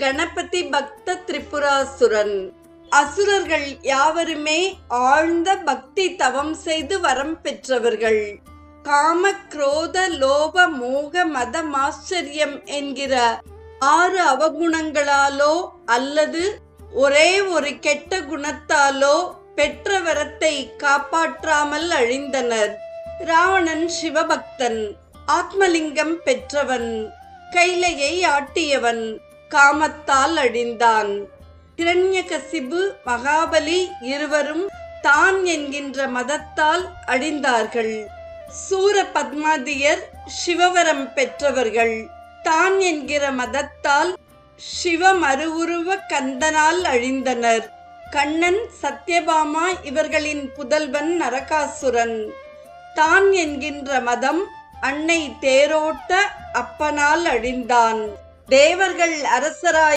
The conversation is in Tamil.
கணபதி பக்த திரிபுராசுரன். அசுரர்கள் யாவருமே ஆழ்ந்த பக்தி தவம் செய்து வரம் பெற்றவர்கள். காம குரோத லோப மோக மத மாச்சரியம் என்கிற ஆறு அவகுணங்களாலோ அல்லது ஒரே ஒரு கெட்ட குணத்தாலோ பெற்ற வரத்தை காப்பாற்றாமல் அழிந்தனர். ராவணன் சிவபக்தன் ஆத்மலிங்கம் பெற்றவன் கைலையை ஆட்டியவன் காமத்தால் அழிந்தான். கிரண்யகசிபு மகாபலி இருவரும் தான் என்கின்ற மதத்தால் அழிந்தார்கள். சூர பத்மாதியர் சிவவரம் பெற்றவர்கள். தான் என்கிற மதத்தால் சிவமருவுருவ கந்தனால் அழிந்தனர். கண்ணன் சத்யபாமா இவர்களின் புதல்வன் நரகாசுரன். தான் என்கின்ற மதம் அன்னை தேரோட்ட அப்பனால் அழிந்தான். தேவர்கள் அரசராய்